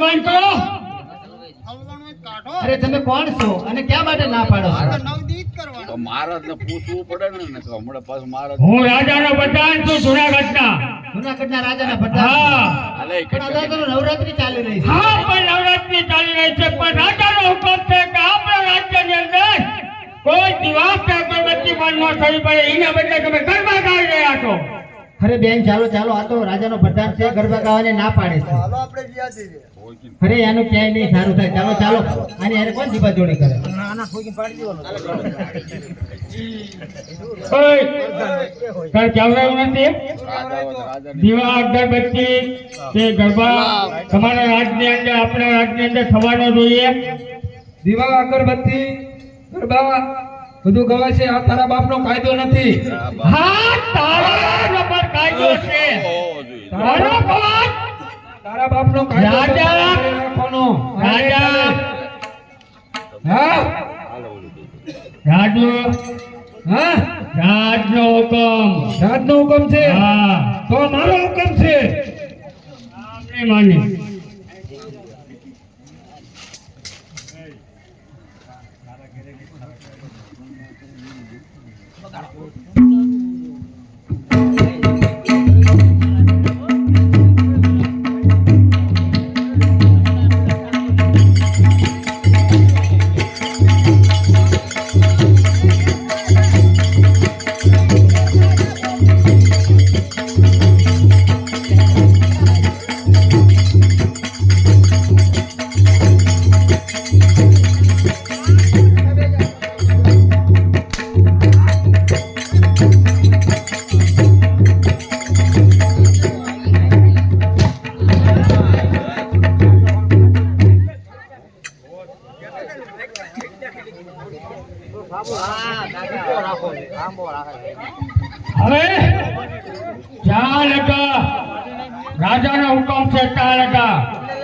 બંધ કરો અરે તમે કોણ છો અને ક્યાં માટે ના પાડો તો મહારાજ ને પૂછવું પડે ને ને હમણાં પાછું મહારાજ હું રાજાનો પ્રધાન છું જુનાગઢના. જુનાગઢના રાજાના પ્રધાન હા. પણ કેટલા તો નવરાત્રી ચાલી રહી છે. હા પણ નવરાત્રી ચાલી રહી છે પણ રાજાનો હુકમ છે કે આપણા રાજ્યની અંદર કોઈ દિવસ કે અગરબત્તી બંધ ન થવી પડે એના બદલે તમે ગરબા ગાઈ રહ્યા છો. અરે બેન ચાલો ચાલો આ તો રાજાનો પ્રધાન છે ગરબા ગાવાને ના પાડે છે. ચાલો આપણે જ્યાં જઈએ કે અરે એનું ક્યાંય નહીં સારું થાય. ચાલો ચાલો. આની એને કોણ જીભા જોડી કરે? નથી? તો દીવા અગરબત્તી કે ગરબા તમારા રાજની અંદર આપણા રાજની અંદર થવાનો જોઈએ. દીવા અગરબત્તી ગરબા બધું ગવાય છે આ તારા બાપનો કાયદો નથી. હા તારા નંબર કાયદો છે. હોવો જોઈએ. તારા બાપનો કાયદો રાજા! રાખવાનો. રાજા. હા હાલો ઓલું દે. રાજુ હા? રાજનો હુકમ. રાજનો હુકમ છે? હા. તો મારો હુકમ છે. આપણે માની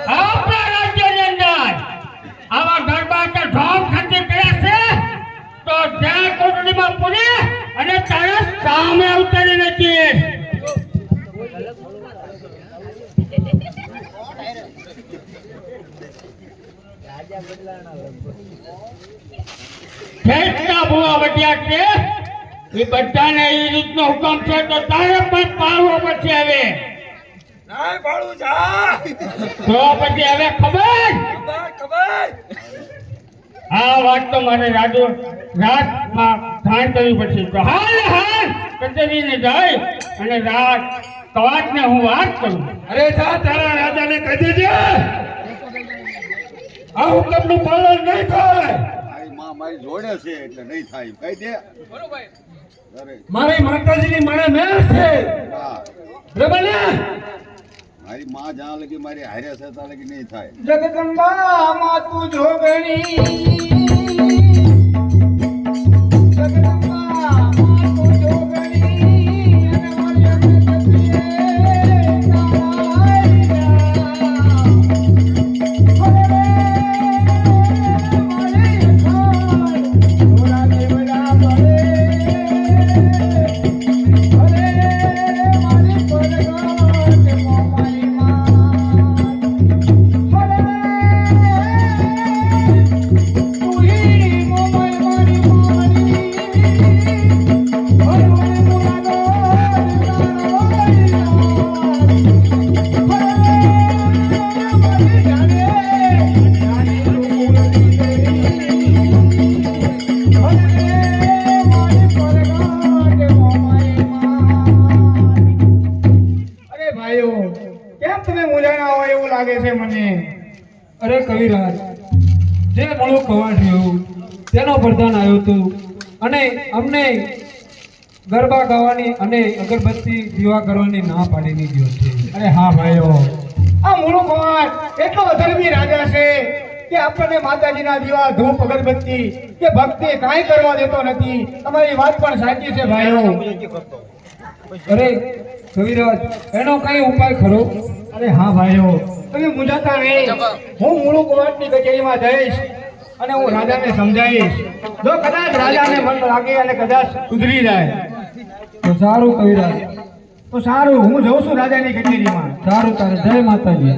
આપણા રાજ્યની અંદર આવા ગરબા કે ઢોલ ખર્ચી કર્યા છે તો જ્યાં કોટડીમાં પૂરે અને તારે સામે ઉતરી નથી ખેતના ભૂવા વટ્યા છે એ બધાને એ રીતનો હુકમ છે તો તારે પણ પાડવો પછી હવે. જા. તો પછી હવે ખબર? ખબર ખબર. આ વાત તો મારે રાજુ રાતમાં જાણ કરવી પડશે. તો હાલ હાલ કચેરીને જાય અને રાત કવાટને હું વાત કરું. અરે જા તારા રાજાને કહી દેજે. આ હુકમનું પાલન નહીં થાય. મારી માં મારી જોડે છે એટલે નહીં થાય કહી દે. મારી માતાજીની મને મેળ છે. બરાબર ને મારી માં જ્યાં લગી મારી હારે છે ત્યાં લગી નહીં થાય. જગદંબા માં તું જોગણી. જગદંબા તમે મૂંઝાણા હોય એવું લાગે છે મને. અરે કવિરાજ જે મળું કવાઠ્યું તેનો પ્રધાન આવ્યો હતો અને અમને ગરબા ગાવાની અને અગરબત્તી દીવા કરવાની ના પાડી દીધી હતી અરે હા ભાઈઓ. આ મૂળો કવાટ એટલો અધર્મી રાજા છે કે આપણને માતાજીના દીવા ધૂપ અગરબત્તી કે ભક્તિ કાંઈ કરવા દેતો નથી. તમારી વાત પણ સાચી છે ભાઈઓ. અરે કવિરાજ એનો કઈ ઉપાય ખરો? અરે હા ભાઈઓ તમે મુંજાતા નહીં. હું મૂળુ કોર્ટની કચેરીમાં જઈશ અને હું રાજાને સમજાવીશ. જો કદાચ રાજાને મન લાગે અને કદાચ સુધરી જાય. તો સારું કવિરાજ. તો સારું હું જઉં છું રાજાની કચેરીમાં. સારું તારે જય માતાજી.